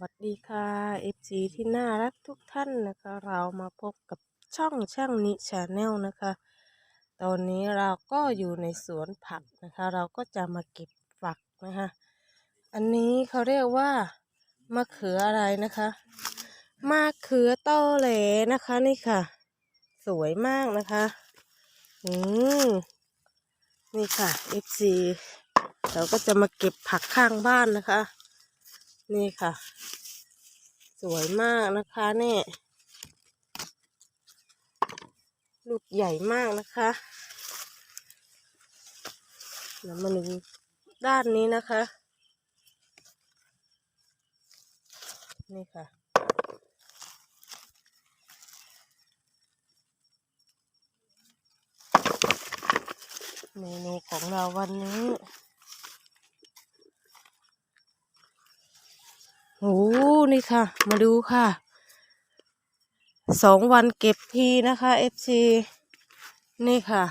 วัสดีค่ะ FG ที่น่ารักทุกท่านนะคะ เรามาพบกับช่องช่างนิชาแนลนะคะ ตอนนี้เราก็อยู่ในสวนผักนะคะ เราก็จะมาเก็บฝักนะคะ อันนี้เขาเรียกว่ามะเขืออะไรนะคะมะเขือตอแหลนะคะนี่ค่ะ สวยมากนะคะ อืมนี่ค่ะ FC เราก็จะมาเก็บผักข้างบ้านนะคะ นี่ค่ะ สวยมากนะคะเนี่ยลูกใหญ่มากนะคะเดี๋ยวมาดูด้านนี้นะคะ นี่ค่ะ เมนูของเราวันนี้ โอ้นี่ค่ะ มาดูค่ะ สองวันเก็บทีนะคะ FC นี่ค่ะ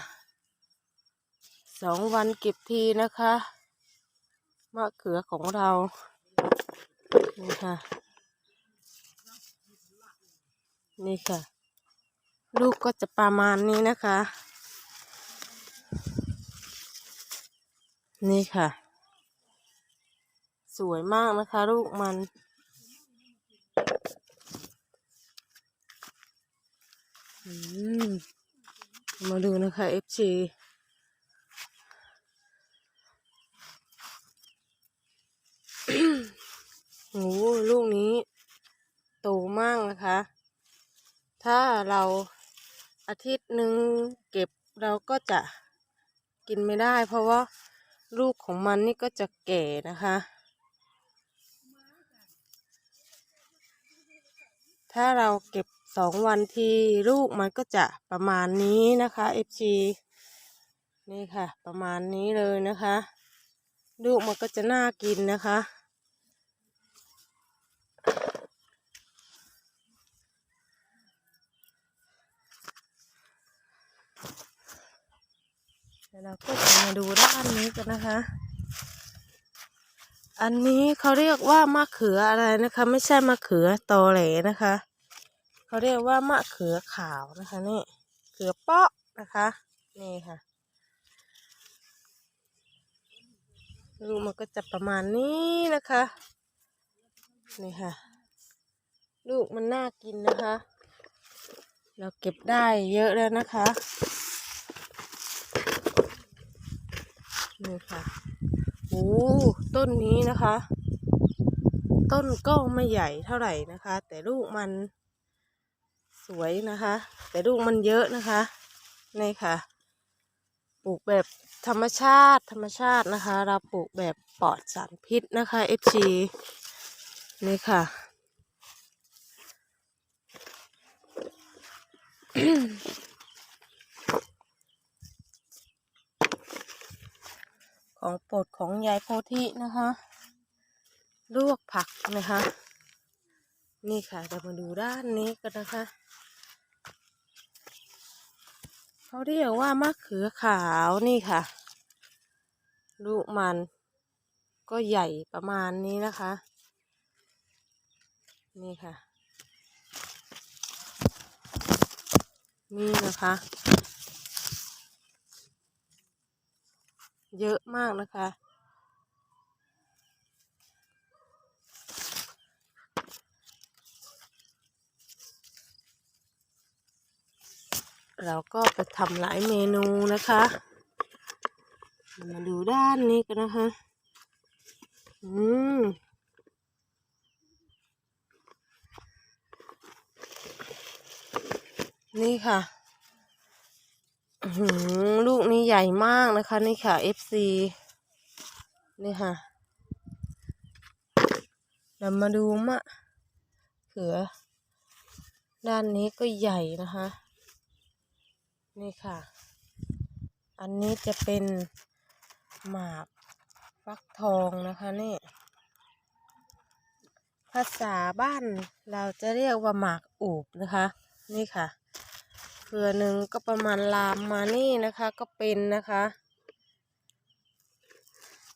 สองวันเก็บทีนะคะ มะเขือของเรา นี่ค่ะ นี่ค่ะ ลูกก็จะประมาณนี้นะคะ นี่ค่ะ สวยมากนะคะ ลูกมัน มมาดูนะคะ FG โอ้ลูกนี้โตมากนะคะ ถ้าเราอาทิตย์หนึ่งเก็บเราก็จะกินไม่ได้ เพราะว่าลูกของมันนี่ก็จะแก่นะคะ ถ้าเราเก็บ สองวันทีลูกมันก็จะประมาณนี้นะคะ FG นี่ค่ะ ประมาณนี้เลยนะคะ ลูกมันก็จะน่ากินนะคะเดี๋ยวเราก็จะมาดูด้านนี้กันนะคะ อันนี้เขาเรียกว่ามะเขืออะไรนะคะ ไม่ใช่มะเขือตอแหลนะคะ เขาเรียกว่ามะเขือขาวนะคะนี่เขือเปาะนะคะ นี่ค่ะลูกมันก็จะประมาณนี้นะคะ นี่ค่ะ ลูกมันน่ากินนะคะ เราเก็บได้เยอะแล้วนะคะ นี่ค่ะโอ้ต้นนี้นะคะ ต้นก็ไม่ใหญ่เท่าไหร่นะคะ แต่ลูกมัน สวยนะคะ แต่ลูกมันเยอะนะคะนี่ค่ะปลูกแบบธรรมชาติธรรมชาตินะคะ เราปลูกแบบปลอดสารพิษนะคะ FG นี่ค่ะ ของโปรดของยายโพธินะคะ ลวกผักนะคะ นี่ค่ะเดี๋ยวมาดูด้านนี้กันนะคะ เขาเรียกว่ามะเขือขาวนี่ค่ะ ลูกมันก็ใหญ่ประมาณนี้นะคะ นี่ค่ะ นี่นะคะ เยอะมากนะคะ เราก็ไปทำหลายเมนูนะคะ มาดูด้านนี้กันนะคะ อืมนี่ค่ะหือลูกนี้ใหญ่มากนะคะ นี่ค่ะ FC นี่ค่ะ เรามาดูมะเขือ ด้านนี้ก็ใหญ่นะคะ นี่ค่ะ อันนี้จะเป็นหมากฟักทองนะคะนี่ ภาษาบ้านเราจะเรียกว่าหมากอูบนะคะ นี่ค่ะเครือหนึ่งก็ประมาณลามมานี่นะคะก็เป็นนะคะ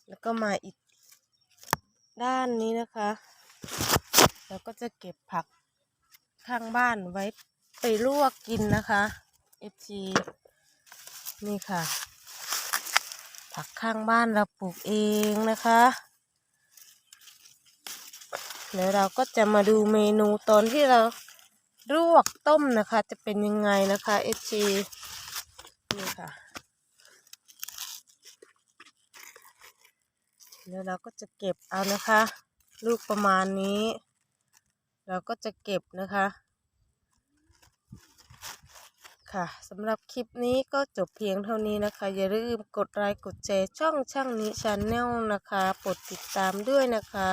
แล้วก็มาอีกด้านนี้นะคะแล้วก็จะเก็บผักข้างบ้านไว้ไปลวกกินนะคะ FG นี่ค่ะ ผักข้างบ้านเราปลูกเองนะคะแล้วเราก็จะมาดูเมนูตอนที่เราลวกต้มนะคะ จะเป็นยังไงนะคะ FG นี่ค่ะแล้วเราก็จะเก็บเอานะคะ ลูกประมาณนี้ เราก็จะเก็บนะคะ ค่ะสำหรับคลิปนี้ก็จบเพียงเท่านี้นะคะ อย่าลืมกดไลค์กดแชร์ช่องช่างนี้ชาแนลนะคะกดติดตามด้วยนะคะ